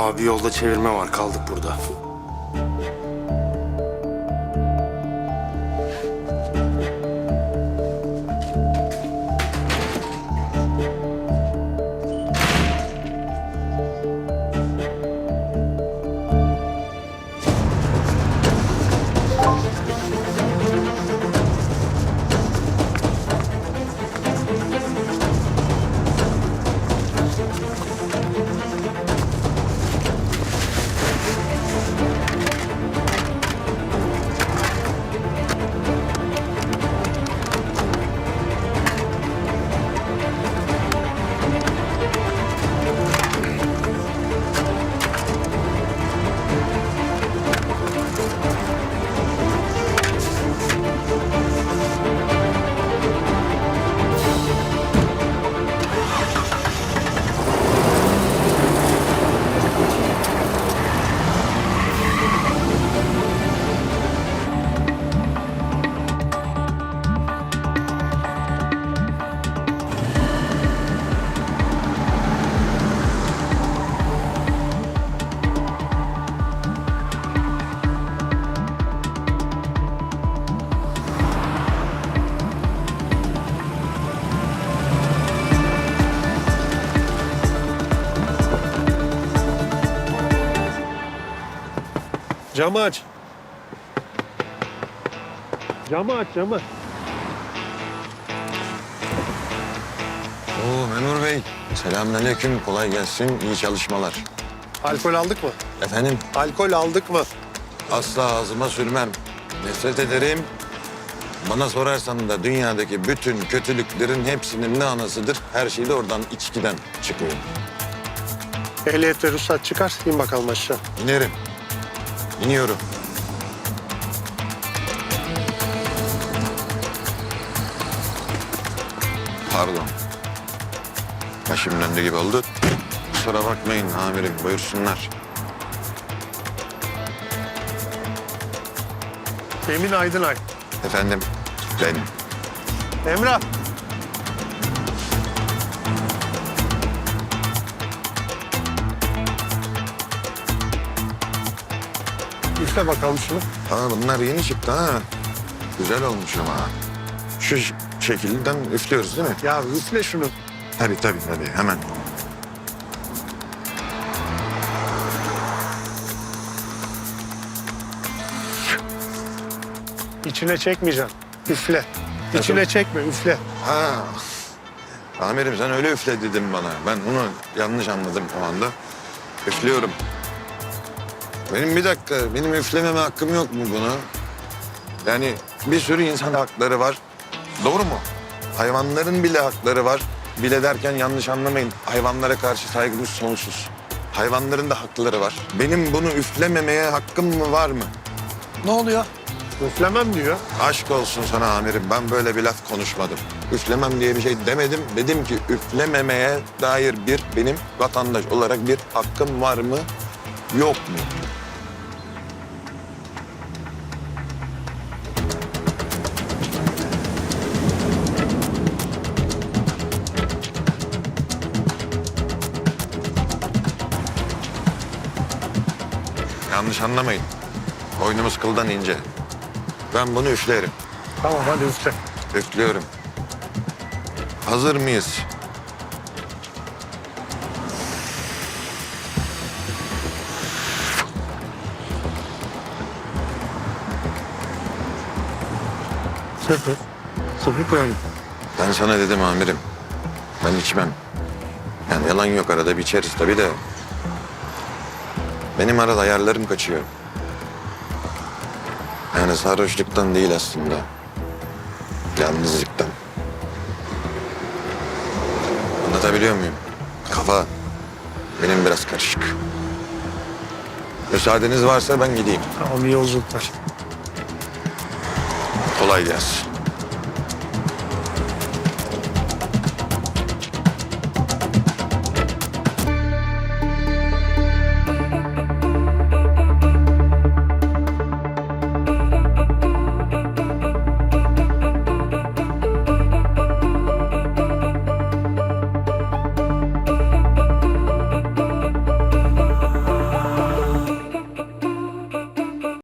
Abi yolda çevirme var kaldık burada. Camı aç. Camı aç camı. Oo memur bey. Selamünaleyküm. Kolay gelsin. İyi çalışmalar. Alkol aldık mı? Efendim Alkol aldık mı? asla ağzıma sürmem. Nefret ederim. Bana sorarsan da dünyadaki bütün kötülüklerin hepsinin ne anasıdır? Her şey de oradan içkiden çıkıyor. Ehliyet ve ruhsat çıkar. İn bakalım aşağı. İnerim. İniyorum. Pardon. Başımın önünde gibi oldu. Kusura bakmayın amirim. Buyursunlar. Emin Aydınay. Efendim ben Emrah. Üfle bakalım şunu. Aa, bunlar yeni çıktı ha. Güzel olmuş ama. Şu şekilden üflüyoruz değil mi? Ya üfle şunu. Tabii tabii tabii hemen. İçine çekmeyeceğim. Üfle. İçine çekme, üfle. Ha. Amirim sen öyle üfle dedin bana. Ben onu yanlış anladım o anda. Üflüyorum. Benim bir dakika, benim üflememe hakkım yok mu bunu? Yani bir sürü insan hakları var. Doğru mu? Hayvanların bile hakları var. Bile derken yanlış anlamayın. Hayvanlara karşı saygımız sonsuz. Hayvanların da hakları var. Benim bunu üflememeye hakkım mı var mı? Ne oluyor? Üflemem diyor. Aşk olsun sana amirim. Ben böyle bir laf konuşmadım. Üflemem diye bir şey demedim. Dedim ki üflememeye dair bir benim vatandaş olarak bir hakkım var mı? Yok mu? Yanlış anlamayın. Boynumuz kıldan ince. Ben bunu üflerim. Tamam hadi üfle. Üflüyorum. Hazır mıyız? Sıfır. Sıfır koyalım. Ben sana dedim amirim. Ben içmem. Yani yalan yok arada bir içeriz tabii de. Benim arada ayarlarım kaçıyor. Yani sarhoşluktan değil aslında. Yalnızlıktan. Anlatabiliyor muyum? Kafa benim biraz karışık. Müsaadeniz varsa ben gideyim. Tamam iyi yolculuklar. Kolay gelsin.